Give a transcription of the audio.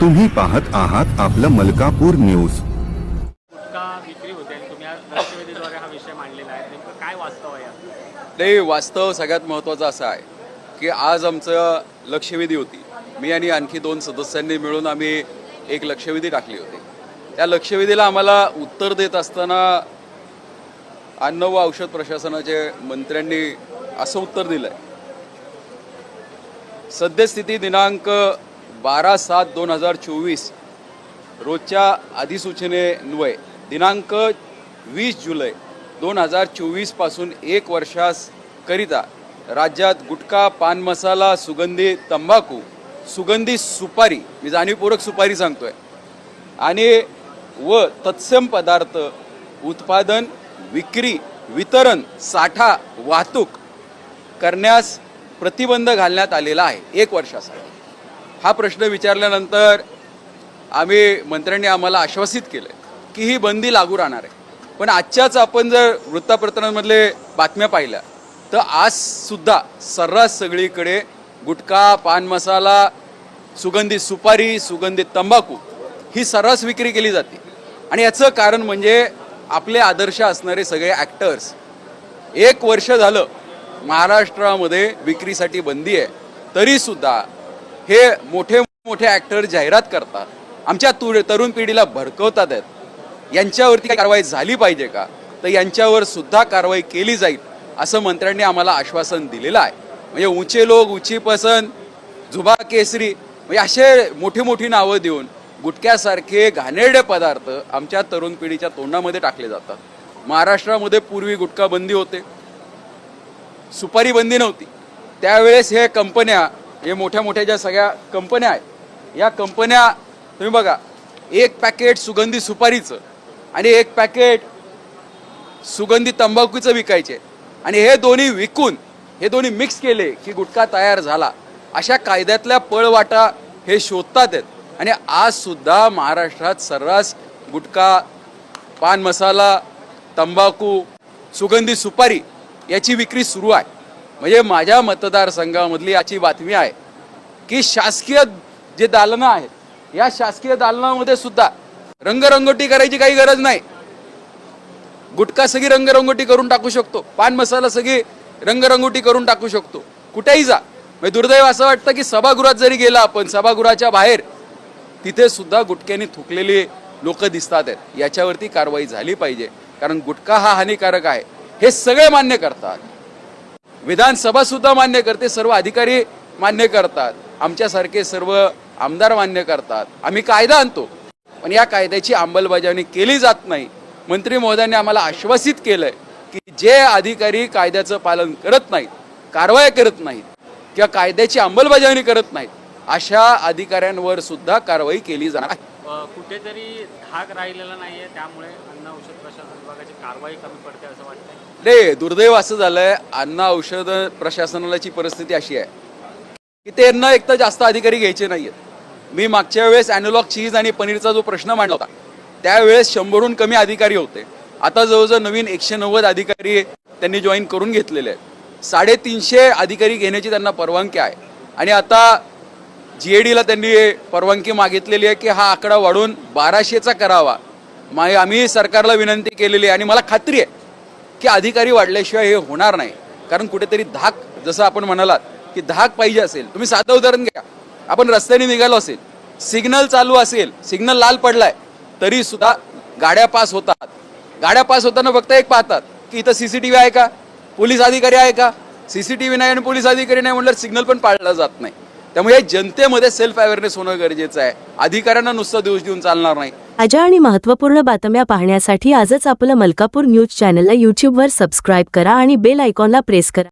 तुम्ही पाहत आहात आपलं मलकापूर न्यूज. गुटखा विक्री होते? आणि तुम्ही आज लक्षवेधीद्वारे हा विषय मांडलेला आहे. नेमकं काय वास्तव आहे यात? नाही वास्तव सगळ्यात महत्त्वाचं असं आहे की आज आमचं लक्षवेधी होती. मी आणि आणखी दोन सदस्यांनी मिळून आम्ही एक लक्षवेधी टाकली होती. त्या लक्षवेधीला आम्हाला उत्तर देत असताना अन्न व औषध प्रशासनाचे मंत्र्यांनी असं उत्तर दिलं आहे सद्यस्थिती दिनांक बारा सात दोन हजार चोवीस रोजच्या अधिसूचनेन्वये दिनांक वीस जुलै दोन हजार चोवीसपासून एक वर्षासकरिता राज्यात गुटखा पान मसाला सुगंधी तंबाखू सुगंधी सुपारी मी जाणीवपूर्वक सुपारी सांगतोय आणि व तत्सम पदार्थ उत्पादन विक्री वितरण साठा वाहतूक करण्यास प्रतिबंध घालण्यात आलेला आहे. एक वर्षासाठी. हा प्रश्न विचारल्यानंतर आम्ही मंत्र्यांनी आम्हाला आश्वासित केलं की ही बंदी लागू राहणार आहे. पण आजच्याच आपण जर वृत्तपत्रांमधले बातम्या पाहिल्या तर आजसुद्धा सर्रास सगळीकडे गुटखा पान मसाला सुगंधित सुपारी सुगंधित तंबाखू ही सर्रास विक्री केली जाते. आणि याचं कारण म्हणजे आपले आदर्श असणारे सगळे ॲक्टर्स एक वर्ष झालं महाराष्ट्रामध्ये विक्रीसाठी बंदी आहे तरीसुद्धा हे मोठे मोठे ॲक्टर जाहिरात करतात. आमच्या तु तरुण पिढीला भडकवतात आहेत. यांच्यावरती काही कारवाई झाली पाहिजे का? तर यांच्यावर सुद्धा कारवाई केली जाईल असं मंत्र्यांनी आम्हाला आश्वासन दिलेलं आहे. म्हणजे उंचे लोक उंची पसंत जुबा केसरी म्हणजे असे मोठी मोठी नावं देऊन गुटख्यासारखे घाणेरडे पदार्थ आमच्या तरुण पिढीच्या तोंडामध्ये टाकले जातात. महाराष्ट्रामध्ये पूर्वी गुटखा बंदी होते. सुपारी बंदी नव्हती. त्यावेळेस हे कंपन्या हे मोठ्या मोठ्या ज्या सगळ्या कंपन्या आहेत या कंपन्या तुम्ही बघा एक पॅकेट सुगंधी सुपारीचं आणि एक पॅकेट सुगंधी तंबाखूचं विकायचे. आणि हे दोन्ही विकून हे दोन्ही मिक्स केले की गुटखा तयार झाला. अशा कायद्यातल्या पळवाटा हे शोधतात आहेत. आणि आजसुद्धा महाराष्ट्रात सर्रास गुटखा पान मसाला तंबाखू सुगंधी सुपारी याची विक्री सुरू आहे. म्हणजे माझ्या मतदारसंघामधली याची बातमी आहे की शासकीय जे दालनं आहेत या शासकीय दालनामध्ये सुद्धा रंगरंगोटी करायची काही गरज नाही. गुटखा सगळी रंगरंगोटी करून टाकू शकतो. पान मसाला सगळी रंगरंगोटी करून टाकू शकतो. कुठेही जा. म्हणजे दुर्दैव असं वाटतं की सभागृहात जरी गेला आपण सभागृहाच्या बाहेर तिथे सुद्धा गुटख्याने थुकलेली लोक दिसतात आहेत. याच्यावरती कारवाई झाली पाहिजे. कारण गुटखा हा हानिकारक आहे. हे सगळे मान्य करतात. विधानसभा सुद्धा मान्य करते सर्व अधिकारी मान्य करतात. आमच्यासारखे सर्व आमदार मान्य करतात. आम्ही कायदा आणतो पण या कायद्याची अंमलबजावणी केली जात नाही. मंत्री महोदयांनी आम्हाला आश्वासित केलंय की जे अधिकारी कायद्याचं पालन करत नाहीत कारवाया करत नाहीत किंवा कायद्याची अंमलबजावणी करत नाहीत अशा अधिकाऱ्यांवर सुद्धा कारवाई केली जाणार आहे. कुठेतरी धाक राहिलेला नाहीये त्यामुळे अन्न औषध प्रशासन विभागाची कारवाई कमी पडते असं वाटतं नाही दुर्दैव असं झालंय अन्न औषध प्रशासनाची परिस्थिती अशी आहे की ते एक तर जास्त अधिकारी घ्यायचे नाहीयेत मी मागच्या वेळेस अॅनोलॉग चीज आणि पनीरचा जो प्रश्न मांडला होता त्यावेळेस शंभरहून कमी अधिकारी होते. आता जवळजवळ नवीन एकशे नव्वद अधिकारी त्यांनी जॉईन करून घेतलेले आहेत. साडेतीनशे अधिकारी घेण्याची त्यांना परवानगी आहे. आणि आता जी ए डीला त्यांनी परवानगी मागितलेली आहे की हा आकडा वाढून बाराशेचा करावा. मा आम्ही सरकारला विनंती केलेली आहे आणि मला खात्री आहे की अधिकारी वाढल्याशिवाय हे होणार नाही. कारण कुठेतरी धाक जसं आपण म्हणालात की धाक पाहिजे असेल. तुम्ही साधं उदाहरण घ्या. आपण रस्त्याने निघालो असेल. सिग्नल चालू असेल. सिग्नल लाल पडलाय. तरी सुद्धा गाड्या पास होतात. गाड्या पास होताना फक्त एक पाहतात की इथं सीसीटीव्ही आहे का? पोलीस अधिकारी आहे का? सीसीटीव्ही नाही आणि पोलीस अधिकारी नाही म्हणलं सिग्नल पण पाळला जात नाही. त्यामुळे जनतेमध्ये सेल्फ अवेअरनेस होणं गरजेचं आहे. अधिकाऱ्यांना नुसतं दोष देऊन चालणार नाही. ताज्या आणि महत्त्वपूर्ण बातम्या पाहण्यासाठी आजच आपलं मलकापूर न्यूज चॅनलला यूट्यूबवर सबस्क्राईब करा आणि बेल आयकॉनला प्रेस करा.